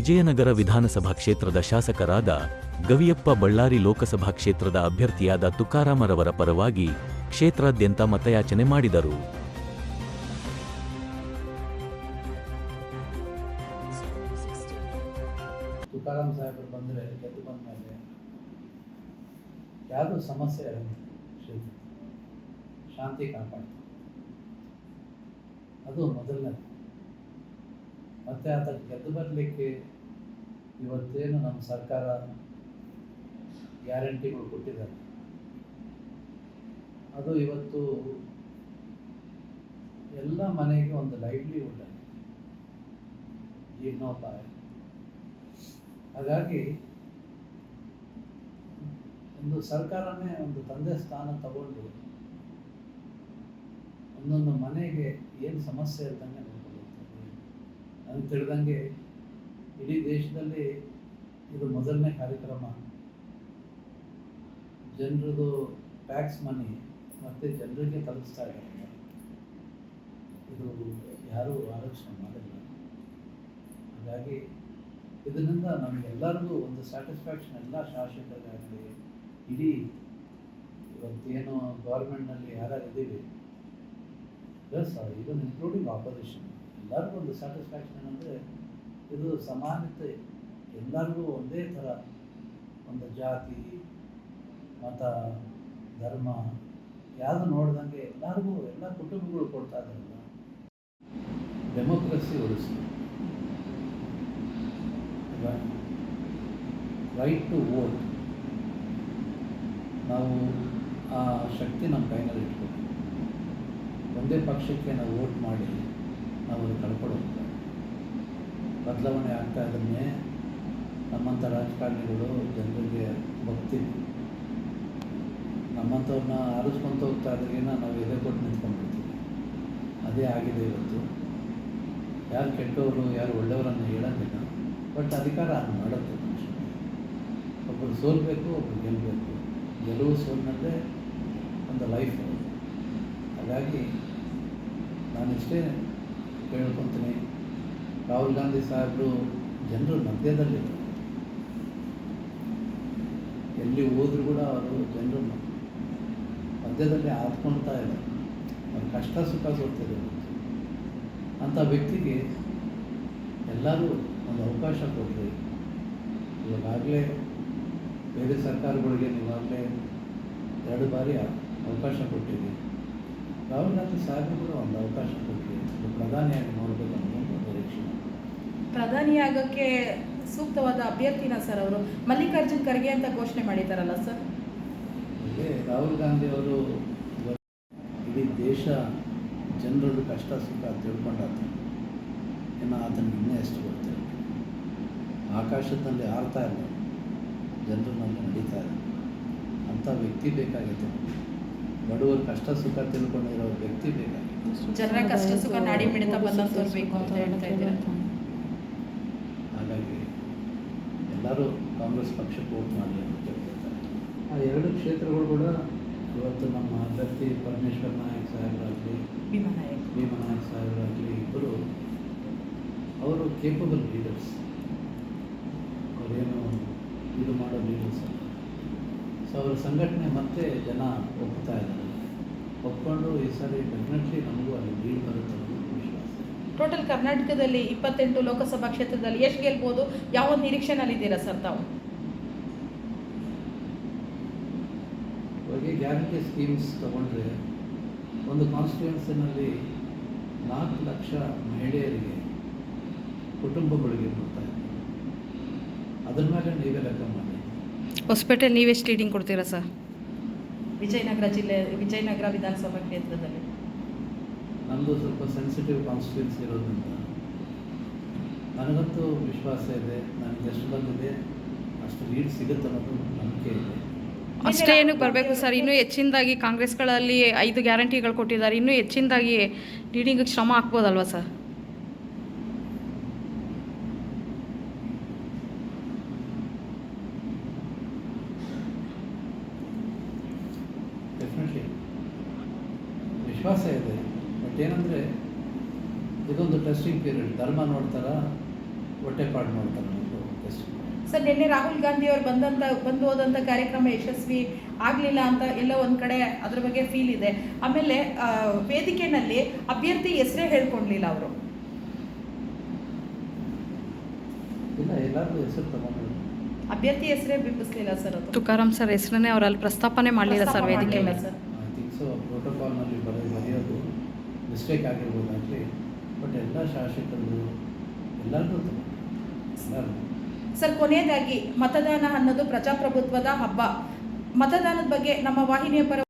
ವಿಜಯನಗರ ವಿಧಾನಸಭಾ ಕ್ಷೇತ್ರದ ಶಾಸಕರಾದ ಗವಿಯಪ್ಪ ಬಳ್ಳಾರಿ ಲೋಕಸಭಾ ಕ್ಷೇತ್ರದ ಅಭ್ಯರ್ಥಿಯಾದ ತುಕಾರಾಮರವರ ಪರವಾಗಿ ಕ್ಷೇತ್ರಾದ್ಯಂತ ಮತಯಾಚನೆ ಮಾಡಿದರು. ಸಮಸ್ಯೆ ಶಾಂತಿ ಕಾಪಾಡ್ತಾರೆ ಅದು ಮೊದಲನೇದು ಮತ್ತು ಆತ ಗೆದ್ದು ಬರಲಿಕ್ಕೆ ಇವತ್ತೇನು ನಮ್ಮ ಸರ್ಕಾರ ಗ್ಯಾರಂಟಿಗಳು ಕೊಟ್ಟಿದ್ದಾರೆ. ಅದು ಇವತ್ತು ಎಲ್ಲ ಮನೆಗೆ ಒಂದು ಲೈವ್ಲಿಹುಡ್ ಜೀವನೋಪಾಯ ಹಾಗಾಗಿ ಒಂದು ಸರ್ಕಾರನೇ ಒಂದು ತಂದೆ ಸ್ಥಾನ ತಗೊಂಡು ಒಂದೊಂದು ಮನೆಗೆ ಏನು ಸಮಸ್ಯೆ ನೋಡ್ಕೊಳ್ಳುತ್ತದೆ ನನಗೆ ತಿಳಿದಂಗೆ ಇಡೀ ದೇಶದಲ್ಲಿ ಇದು ಮೊದಲನೇ ಕಾರ್ಯಕ್ರಮ. ಜನರದು ಟ್ಯಾಕ್ಸ್ ಮನಿ ಮತ್ತು ಜನರಿಗೆ ತಲುಪಿಸ್ತಾ ಇದ್ದಾರೆ. ಇದು ಯಾರೂ ಆಲೋಚನೆ ಮಾಡಿಲ್ಲ. ಹಾಗಾಗಿ ಇದರಿಂದ ನಮಗೆಲ್ಲರಿಗೂ ಒಂದು ಸ್ಯಾಟಿಸ್ಫ್ಯಾಕ್ಷನ್ ಎಲ್ಲ ಶಾಸಕರಿಗಾಗಲಿ ಇಡೀ ಇವತ್ತೇನು ಗೌರ್ಮೆಂಟ್ನಲ್ಲಿ ಯಾರ್ಯಾರು ಇದ್ದೀವಿ. ಪ್ಲಸ್ ಇವನ್ ಇನ್ಕ್ಲೂಡಿಂಗ್ ಆಪೋಸಿಷನ್ ಎಲ್ಲರಿಗೂ ಒಂದು ಸ್ಯಾಟಿಸ್ಫ್ಯಾಕ್ಷನ್ ಅಂದರೆ ಇದು ಸಮಾನತೆ. ಎಲ್ಲರಿಗೂ ಒಂದೇ ಥರ ಒಂದು ಜಾತಿ, ಮತ, ಧರ್ಮ, ಯಾವುದು ನೋಡ್ದಂಗೆ ಎಲ್ಲರಿಗೂ ಎಲ್ಲ ಕುಟುಂಬಗಳು ಕೊಡ್ತಾ ಇದ್ದಾರೆ ಡೆಮೋಕ್ರಸಿ ಉಳಿಸಿ ರೈಟ್ ಟು ವೋಟ್ ನಾವು ಆ ಶಕ್ತಿ ನಮ್ಮ ಕೈನಲ್ಲಿ ಇಟ್ಕೊಳ್ತೀವಿ ಒಂದೇ ಪಕ್ಷಕ್ಕೆ ನಾವು ವೋಟ್ ಮಾಡಿ ಕಳ್ಕೊಂಡು ಹೋಗ್ತೇವೆ ಬದಲಾವಣೆ ಆಗ್ತಾ ಇದ್ದನ್ನೇ ನಮ್ಮಂಥ ರಾಜಕಾರಣಿಗಳು ಜನರಿಗೆ ಭಕ್ತಿ. ನಮ್ಮಂಥವ್ರನ್ನ ಆರಿಸ್ಕೊಂತ ಹೋಗ್ತಾ ಇದ್ರಿಗೇನ ನಾವು ಎದೆ ಕೊಟ್ಟು ನಿಂತ್ಕೊಂಡ್ಬಿಡ್ತೀವಿ. ಅದೇ ಆಗಿದೆ ಇವತ್ತು. ಯಾರು ಕೆಟ್ಟವರು, ಯಾರು ಒಳ್ಳೆಯವರನ್ನು ಹೇಳೋದಿಲ್ಲ. ಬಟ್ ಅಧಿಕಾರ ಅದು ಮಾಡುತ್ತೆ ಒಬ್ಬರು ಸೋಲ್ಬೇಕು ಒಬ್ಬರು ಗೆಲ್ಲಬೇಕು. ಗೆಲುವು ಸೋಲಿನಲ್ಲೇ ಒಂದು ಲೈಫ್ ಹಾಗಾಗಿ ನಾನಿಷ್ಟೇ ಕೇಳ್ಕೊತೀನಿ. ರಾಹುಲ್ ಗಾಂಧಿ ಸಾಹೇಬರು ಜನರು ಮಧ್ಯದಲ್ಲಿ. ಎಲ್ಲಿ ಹೋದ್ರು ಕೂಡ ಅವರು ಜನರು ಮಧ್ಯದಲ್ಲಿ ಆತ್ಕೊಳ್ತಾ ಇದೆ. ಅವ್ರ ಕಷ್ಟ ಸುಖ ಸೋತಿದೆ ಅಂಥ ವ್ಯಕ್ತಿಗೆ ಎಲ್ಲರೂ ಒಂದು ಅವಕಾಶ ಕೊಟ್ಟರೆ ಇವಾಗಲೇ ಬೇರೆ ಸರ್ಕಾರಗಳಿಗೆ ನೀವಾಗಲೇ ಎರಡು ಬಾರಿ ಅವಕಾಶ ಕೊಟ್ಟಿದ್ದೀವಿ ರಾಹುಲ್ ಗಾಂಧಿ ಸಾಹೇಬ್ರು ಒಂದು ಅವಕಾಶ ಕೊಟ್ಟರಿ ಪ್ರಧಾನಿಯಾಗಿ ನೋಡಬೇಕು ನಿರೀಕ್ಷೆ. ಪ್ರಧಾನಿಯಾಗಕ್ಕೆ ಸೂಕ್ತವಾದ ಅಭ್ಯರ್ಥಿನ ಸರ್ ಅವರು? ಮಲ್ಲಿಕಾರ್ಜುನ್ ಖರ್ಗೆ ಅಂತ ಘೋಷಣೆ ಮಾಡಿದ್ದಾರಲ್ಲ ಸರ್? ರಾಹುಲ್ ಗಾಂಧಿ ಅವರು ಇಡೀ ದೇಶ ಜನರದ್ದು ಕಷ್ಟ ಸುಖ ತಿಳ್ಕೊಂಡಾತ ಇನ್ನು ಅದನ್ನು ಇನ್ನೂ ಎಷ್ಟು ಗೊತ್ತಿಲ್ಲ ಆಕಾಶದಲ್ಲಿ ಹಾರ್ತಾ ಇಲ್ಲ. ಜನರನ್ನಲ್ಲಿ ನಡೀತಾ ಇಲ್ಲ. ಅಂಥ ವ್ಯಕ್ತಿ ಬೇಕಾಗಿತ್ತು. ಬಡವರು ಕಷ್ಟ ಸುಖ ತಿಳ್ಕೊಂಡಿರೋ ವ್ಯಕ್ತಿ ಬೇಕಾಗಿತ್ತು. ಜನರ ಕಷ್ಟ ಸುಖ ನಾಡಿ ಮಿಡಿತ ಬಂದಂತವ್ರು ಬೇಕು ಅಂತ ಹೇಳ್ತಾ ಇದ್ದೀರಾ? ಹಾಗಾಗಿ ಎಲ್ಲರೂ ಕಾಂಗ್ರೆಸ್ ಪಕ್ಷಕ್ಕೆ ವೋಟ್ ಮಾಡಲಿ ಅಂತ ಆ ಎರಡು ಕ್ಷೇತ್ರಗಳು ಕೂಡ ಇವತ್ತು ನಮ್ಮ ಅಭ್ಯರ್ಥಿ ಪರಮೇಶ್ವರ್ ನಾಯಕ್ ಸಾಹೇಬರಾಗಲಿ ಭೀಮನಾಯಕ್ ಸಾಹೇಬರಾಗಲಿ ಇಬ್ಬರು ಅವರು ಕೇಪಬಲ್ ಲೀಡರ್ಸ್ ಅವರೇನು ಇದು ಮಾಡೋ ಲೀಡರ್ಸ್ ಅಲ್ಲ. ಸೊ ಅವರ ಸಂಘಟನೆ ಮತ್ತೆ ಜನ ಒಪ್ಪುತ್ತಾ ಇದ್ದಾರೆ. ಒಪ್ಕೊಂಡು ಈ ಸಾರಿ ಡೆಫಿನೆಟ್ಲಿ ನಮಗೂ ಅಲ್ಲಿ ಲೀಡ್ ಬರುತ್ತೆ ವಿಶ್ವಾಸ. ಟೋಟಲ್ ಕರ್ನಾಟಕದಲ್ಲಿ ಇಪ್ಪತ್ತೆಂಟು ಲೋಕಸಭಾ ಕ್ಷೇತ್ರದಲ್ಲಿ ಎಷ್ಟು ಗೆಲ್ಬೋದು. ಯಾವ ಒಂದು ನಿರೀಕ್ಷೆನಲ್ಲಿದ್ದೀರಾ ಸರ್ ತಾವು? ಇವಾಗ ಗ್ಯಾರಂಟಿ ಸ್ಕೀಮ್ಸ್ ತಗೊಂಡ್ರೆ ಒಂದು ಕಾನ್ಸ್ಟಿಟ್ಯೂನ್ಸಿನಲ್ಲಿ ನಾಲ್ಕು ಲಕ್ಷ ಮಹಿಳೆಯರಿಗೆ ಕುಟುಂಬಗಳಿಗೆ ಬರ್ತಾ ಇದೆ ಅದ್ರ ಮೇಲೆ ನೀವೇ ಲೆಕ್ಕ ಮಾಡಿ. ಹೊಸಪೇಟೆ ನೀವೆಷ್ಟು ಲೀಡಿಂಗ್ ಕೊಡ್ತೀರಾ ಸರ್? ವಿಜಯನಗರ ಜಿಲ್ಲೆ ವಿಜಯನಗರ ವಿಧಾನಸಭಾ ಕ್ಷೇತ್ರದಲ್ಲಿ? ನಮ್ಮದು ಸ್ವಲ್ಪ ಸೆನ್ಸಿಟಿವ್ ಕಾನ್ಸ್ಟಿಟ್ಯೂನ್ಸಿ ಇರೋದ್ರಿಂದ ನನಗಂತೂ ವಿಶ್ವಾಸ ಇದೆ ನನಗೆ ಎಷ್ಟು ಬಂದಿದೆ ಅಷ್ಟು ಲೀಡ್ ಸಿಗುತ್ತೆ ಅನ್ನೋದು ನಂಬಿಕೆ ಇದೆ. ಅಷ್ಟೇ ಏನಕ್ಕೆ ಬರಬೇಕು ಸರ್ ಇನ್ನೂ ಹೆಚ್ಚಿನದಾಗಿ ಕಾಂಗ್ರೆಸ್ಗಳಲ್ಲಿ ಐದು ಗ್ಯಾರಂಟಿಗಳು ಕೊಟ್ಟಿದ್ದಾರೆ ಇನ್ನೂ ಹೆಚ್ಚಿನದಾಗಿ ಲೀಡಿಂಗಿಗೆ ಶ್ರಮ ಹಾಕ್ಬೋದಲ್ವಾ ಸರ್ ಡೆಫಿನೆಟ್ಲಿ ವಿಶ್ವಾಸ ಇದೆ. ಬಟ್ ಏನಂದರೆ ಇದೊಂದು ಟೆಸ್ಟಿಂಗ್ ಪೀರಿಯಡ್ ಧರ್ಮ ನೋಡ್ತಾರ ಹೊಟ್ಟೆಪಾಡು ಪಾಡು ನೋಡ್ತಾರ. ಸರ್ ನಿನ್ನೆ ರಾಹುಲ್ ಗಾಂಧಿ ಅವರು ಬಂದಂತ ಬಂದು ಹೋದಂತ ಕಾರ್ಯಕ್ರಮ ಯಶಸ್ವಿ ಆಗಲಿಲ್ಲ ಅಂತ ಎಲ್ಲ ಒಂದ್ ಕಡೆ ಅದ್ರ ಬಗ್ಗೆ ಫೀಲ್ ಇದೆ. ಆಮೇಲೆ ವೇದಿಕೆನಲ್ಲಿ ಅಭ್ಯರ್ಥಿ ಹೆಸರೇ ಹೇಳ್ಕೊಡ್ಲಿಲ್ಲ ಅವರು. ಇಲ್ಲ ಎಲ್ಲಾರ್ದು ಹೆಸರು ತಗೊಂಡು ಅಭ್ಯರ್ಥಿ ಹೆಸರೇ ಬಿಂಬಿಸ್ಲಿಲ್ಲ ಸರ್ ಅದು. ತುಕಾರಾಮ್ ಸರ್ ಹೆಸರನ್ನೇ ಅವರಲ್ಲಿ ಪ್ರಸ್ತಾಪನೆ ಮಾಡಲಿಲ್ಲ ಸರ್ ವೇದಿಕೆ ಮೇಲೆ. ಸರ್. ಐ ಥಿಂಕ್ ಸೊ ಪ್ರೋಟೋಕಾಲ್ನಲ್ಲಿ ಬರೋ ಬರೆಯೋದು ಮಿಸ್ಟೇಕ್ ಆಗಿರ್ಬೋದಾಗಲಿ ಬಟ್ ಎಲ್ಲ ಶಾಸಕರು ಎಲ್ಲರೂ ಎಲ್ಲರೂ ಸರ್, ಕೊನೆಯದಾಗಿ ಮತದಾನ ಅನ್ನೋದು ಪ್ರಜಾಪ್ರಭುತ್ವದ ಹಬ್ಬ. ಮತದಾನದ ಬಗ್ಗೆ ನಮ್ಮ ವಾಹಿನಿಯ ಪರ